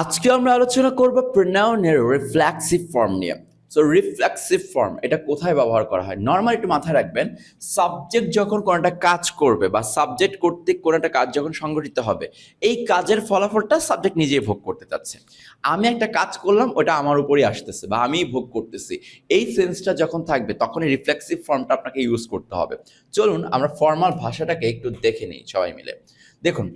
আজকে আমরা আলোচনা করব প্রোনাউনের রিফ্লেক্সিভ ফর্ম নিয়ে। সো রিফ্লেক্সিভ ফর্ম এটা কোথায় ব্যবহার করা হয়? নর্মাল একটু মাথায় রাখবেন সাবজেক্ট যখন কোনো একটা কাজ করবে বা সাবজেক্ট কর্তৃক কোনো একটা কাজ যখন সংগঠিত হবে, এই কাজের ফলাফলটা সাবজেক্ট নিজেই ভোগ করতে চাচ্ছে। আমি একটা কাজ করলাম, ওটা আমার উপরেই আসতেছে বা আমিই ভোগ করতেছি। এই সেন্সটা যখন থাকবে, তখনই রিফ্লেক্সিভ ফর্মটা আপনাকে ইউজ করতে হবে। চলুন, আমরা ফর্মাল ভাষাটাকে একটু দেখে নিই সবাই মিলে। দেখুন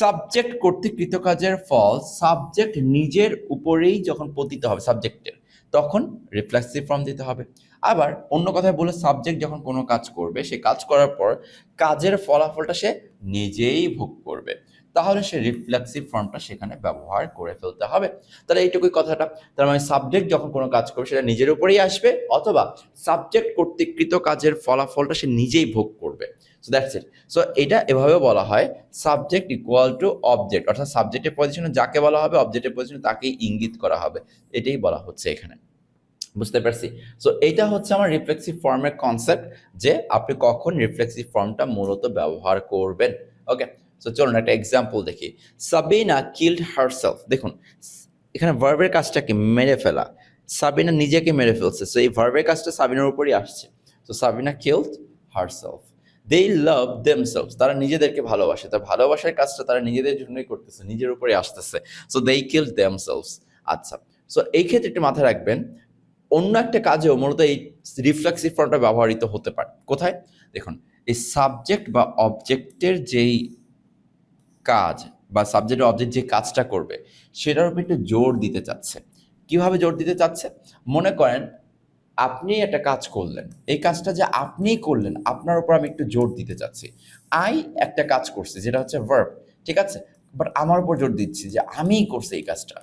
সাবজেক্ট কর্তৃক কৃতকাজের ফল সাবজেক্ট নিজের উপরেই যখন পতিত হবে সাবজেক্টের তখন রিফ্লেক্সিভ ফর্ম দিতে হবে। আবার অন্য কথায় বলে সাবজেক্ট যখন কোনো কাজ করবে, সে কাজ করার পর কাজের ফলাফলটা সে নিজেই ভোগ করবে। তাহলে সে রিফ্লেক্সিভ ফর্মটা সেখানে ব্যবহার করে ফেলতে হবে। তাহলে এইটুকুই কথাটা। তার মানে সাবজেক্ট যখন কোনো কাজ করবে, সেটা নিজের উপরেই আসবে, অথবা সাবজেক্ট কর্তৃকৃত কাজের ফলাফলটা সে নিজেই ভোগ করবে। সো দ্যাটস ইট সো এটা এভাবে বলা হয় সাবজেক্ট ইকুয়াল টু অবজেক্ট অর্থাৎ সাবজেক্টের পজিশনে যাকে বলা হবে অবজেক্টের পজিশনে তাকেই ইঙ্গিত করা হবে। এটাই বলা হচ্ছে এখানে। বুঝতে পারছি? সো এইটা হচ্ছে আমার রিফ্লেক্সিভ ফর্মের কনসেপ্ট যে আপনি কখন রিফ্লেক্সিভ ফর্মটা মূলত ব্যবহার করবেন। ওকে সো চলুন একটা এক্সাম্পল দেখি। সাবিনা কিল্ড হারসেলফ দেখুন, এখানে ভার্বের কাজটাকে মেরে ফেলা। সাবিনা নিজেকে মেরে ফেলছে। সো এই ভার্বের কাজটা সাবিনার উপরই আসছে। তো Sabina killed herself they love themselves তারা নিজেদেরকে ভালোবাসে। তার ভালোবাসার কাজটা তারা নিজেদের জন্যই করতেছে, নিজের উপরে আসতেছে। সো দে কিল দেমসেলস আচ্ছা। সো এই ক্ষেত্রে একটু মাথায় রাখবেন, অন্য একটা কাজেও মূলত এই রিফ্লেক্সিভ ফর্মটা ব্যবহৃত হতে পারে। কোথায়? দেখুন, এই সাবজেক্ট বা অবজেক্টের যেই কাজ বা সাবজেক্ট অবজেক্ট যে কাজটা করবে, সেটার উপর একটু জোর দিতে চাচ্ছে। কীভাবে জোর দিতে চাচ্ছে? মনে করেন আপনি একটা কাজ করলেন। এই কাজটা যে আপনিই করলেন, আপনার উপর আমি একটু জোর দিতে চাচ্ছি। আই একটা কাজ করছি, যেটা হচ্ছে ভার্ব ঠিক আছে? বাট আমার উপর জোর দিচ্ছি যে আমিই করছি এই কাজটা।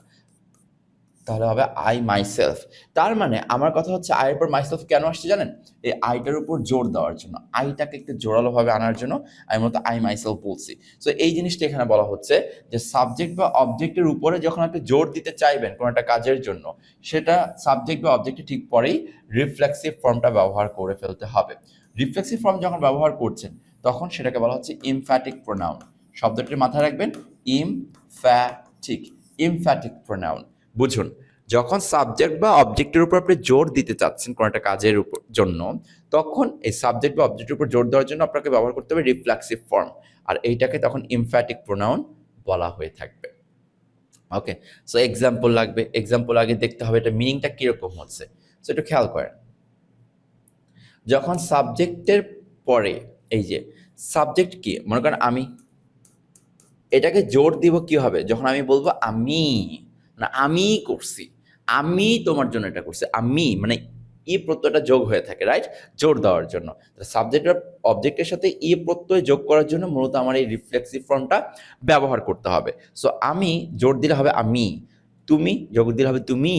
তাহলে হবে আই মাইসেলফ তার মানে আমার কথা হচ্ছে আয়ের উপর মাইসেলফ কেন আসছে জানেন? এই আইটার উপর জোর দেওয়ার জন্য। আইটাকে একটু জোরালোভাবে আনার জন্য আমি মূলত আই মাইসেলফ বলছি। সো এই জিনিসটা এখানে বলা হচ্ছে যে সাবজেক্ট বা অবজেক্টের উপরে যখন আপনি জোর দিতে চাইবেন কোনো একটা কাজের জন্য, সেটা সাবজেক্ট বা অবজেক্টের ঠিক পরেই রিফ্লেক্সিভ ফর্মটা ব্যবহার করে ফেলতে হবে। রিফ্লেক্সিভ ফর্ম যখন ব্যবহার করছেন, তখন সেটাকে বলা হচ্ছে ইমফ্যাটিক প্রোনাউন শব্দটির মাথায় রাখবেন ইম ইমফ্যাটিক ইমফ্যাটিক প্রোনাউন বুঝুন, যখন সাবজেক্ট বা অবজেক্টের উপর আপনি জোর দিতে চাচ্ছেন কোনো একটা কাজের উপর, জন্য, তখন এই সাবজেক্ট বা অবজেক্টের উপর জোর দেওয়ার জন্য আপনাকে ব্যবহার করতে হবে রিফ্লেক্সিভ ফর্ম আর এইটাকে তখন ইমফ্যাটিক প্রোনাউন বলা হয়ে থাকবে। ওকে সো এক্সাম্পল লাগবে এক্সাম্পল আগে দেখতে হবে এটা মিনিংটা কীরকম হচ্ছে সো একটু খেয়াল করেন। যখন সাবজেক্টের পরে, এই যে সাবজেক্ট কি, মনে করেন আমি, এটাকে জোর দিব কি হবে যখন আমি বলব আমি না আমি করছি। আমি তোমার জন্য এটা করছি। আমি মানে ই প্রত্যয়টা যোগ হয়ে থাকে রাইট জোর দেওয়ার জন্য। সাবজেক্ট অবজেক্টের সাথে ই প্রত্যয় যোগ করার জন্য মূলত আমার এই রিফ্লেক্সিভ ফর্মটা ব্যবহার করতে হবে। সো আমি জোর দিলে হবে আমি, তুমি যোগ দিলে হবে তুমি,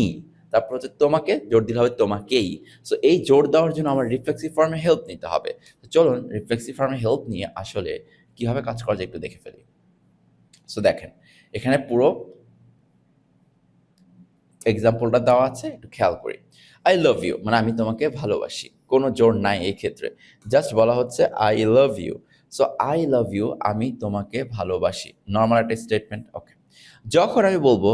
তারপর হচ্ছে তোমাকে জোর দিলে হবে তোমাকেই। সো এই জোর দেওয়ার জন্য আমার রিফ্লেক্সিভ ফর্মে হেল্প নিতে হবে। তো চলুন রিফ্লেক্সিভ ফর্মে হেল্প নিয়ে আসলে কীভাবে কাজ করা যায় একটু দেখে ফেলি। সো দেখেন, এখানে পুরো এক্সাম্পলটা দেওয়া আছে, একটু খেয়াল করি। আই লাভ ইউ মানে আমি তোমাকে ভালোবাসি। কোনো জোর নাই এই ক্ষেত্রে। জাস্ট বলা হচ্ছে I love you so I love you আমি তোমাকে ভালোবাসি। নর্মাল একটা স্টেটমেন্ট ওকে যখন আমি বলব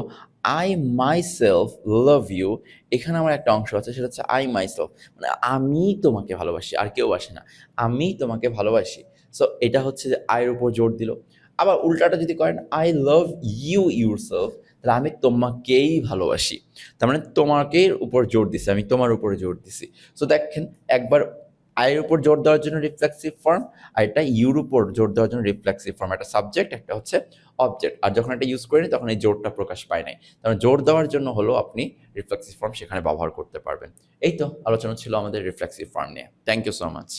I myself love you এখানে আমার একটা অংশ আছে, সেটা হচ্ছে আই মাই সেলফ মানে আমি তোমাকে ভালোবাসি, আর কেউ আসে না। আমি তোমাকে ভালোবাসি। সো এটা হচ্ছে যে আয়ের উপর জোর দিল। আবার উল্টাটা যদি করেন I love you yourself তাহলে আমি তোমাকেই ভালোবাসি। তার মানে তোমাকে উপর জোর দিছি, আমি তোমার উপরে জোর দিছি। সো দেখেন, একবার আয়ের উপর জোর দেওয়ার জন্য রিফ্লেক্সিভ ফর্ম আর এটা ইউর উপর জোর দেওয়ার জন্য রিফ্লেক্সিভ ফর্ম একটা সাবজেক্ট একটা হচ্ছে অবজেক্ট আর যখন এটা ইউজ করিনি তখন এই জোরটা প্রকাশ পায় নাই। তার জোর দেওয়ার জন্য হলো আপনি রিফ্লেক্সিভ ফর্ম সেখানে ব্যবহার করতে পারবেন। এই তো, আলোচনা ছিল আমাদের রিফ্লেক্সিভ ফর্ম নিয়ে। Thank you so much